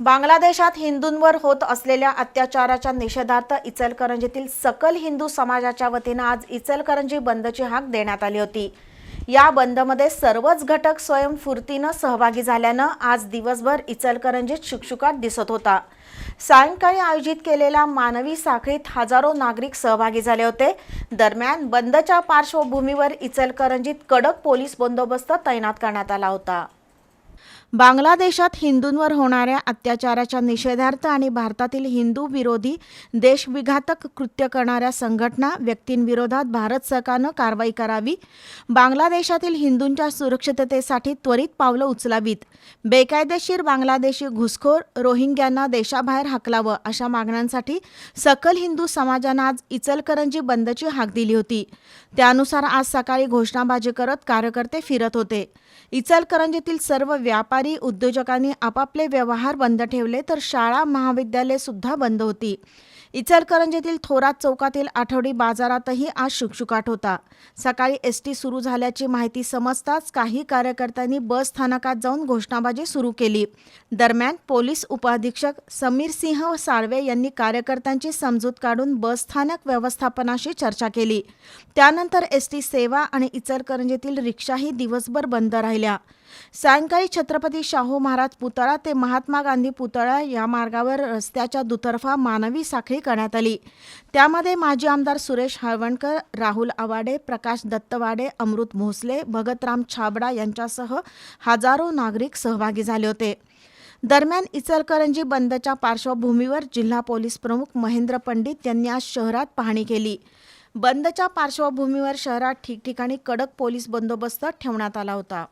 बांगलादेशात हिंदूंवर होत असलेल्या अत्याचाराच्या निषेधार्थ इचलकरंजीतील सकल हिंदू समाजाच्या वतीनं आज इचलकरंजी बंदची हाक देण्यात आली होती. या बंदमध्ये सर्वच घटक स्वयंफूर्तीनं सहभागी झाल्यानं आज दिवसभर इचलकरंजीत शुकशुकाट दिसत होता. सायंकाळी आयोजित केलेल्या मानवी साखळीत हजारो नागरिक सहभागी झाले होते. दरम्यान बंदच्या पार्श्वभूमीवर इचलकरंजीत कडक पोलीस बंदोबस्त तैनात करण्यात आला होता. बांगलादेशात हिंदूंवर होणाऱ्या अत्याचाराच्या निषेधार्थ आणि भारतातील हिंदू विरोधी देशविघातक कृत्य करणाऱ्या संघटना व्यक्तींविरोधात भारत सरकारनं कारवाई करावी बांगलादेशातील हिंदूंच्या सुरक्षिततेसाठी त्वरित पावलं उचलावीत बेकायदेशीर बांगलादेशी घुसखोर रोहिंग्यांना देशाबाहेर हकलावं अशा मागण्यांसाठी सकल हिंदू समाजानं आज इचलकरंजी बंदची हाक दिली होती. त्यानुसार आज सकाळी घोषणाबाजी करत कार्यकर्ते फिरत होते. इचलकरंजीतील सर्व व्यापारी उद्योजकांनी आपापले व्यवहार बंद ठेवले तर शाळा महाविद्यालये सुद्धा बंद होती. इचलकरंजीतील थोरात चौकातील आठवडी बाजारातही आज शुकशुकाट होता. सकाळी एस टी सुरू झाल्याची माहिती समजताच काही कार्यकर्त्यांनी बस स्थानकात जाऊन घोषणाबाजी सुरू केली. दरम्यान पोलीस उपअधीक्षक समीर सिंह साळवे यांनी कार्यकर्त्यांची समजूत काढून बस स्थानक व्यवस्थापनाशी चर्चा केली. त्यानंतर एस टी सेवा आणि इचलकरंजीतील रिक्षाही दिवसभर बंद राहिल्या. सायंकाळी छत्रपती छत्रपती शाहू महाराज पुतळा ते महात्मा गांधी पुतळा या मार्गावर रस्त्याच्या दुतर्फा मानवी साखळी करण्यात आली. त्यामध्ये माजी आमदार सुरेश हळवणकर राहुल आवाडे प्रकाश दत्तवाडे अमृत भोसले भगतराम छाबडा यांच्यासह हजारो नागरिक सहभागी झाले होते. दरम्यान इचलकरंजी बंदच्या पार्श्वभूमीवर जिल्हा पोलीस प्रमुख महेंद्र पंडित यांनी आज शहरात पाहणी केली. बंदच्या पार्श्वभूमीवर शहरात ठिकठिकाणी कडक पोलीस बंदोबस्त ठेवण्यात आला होता.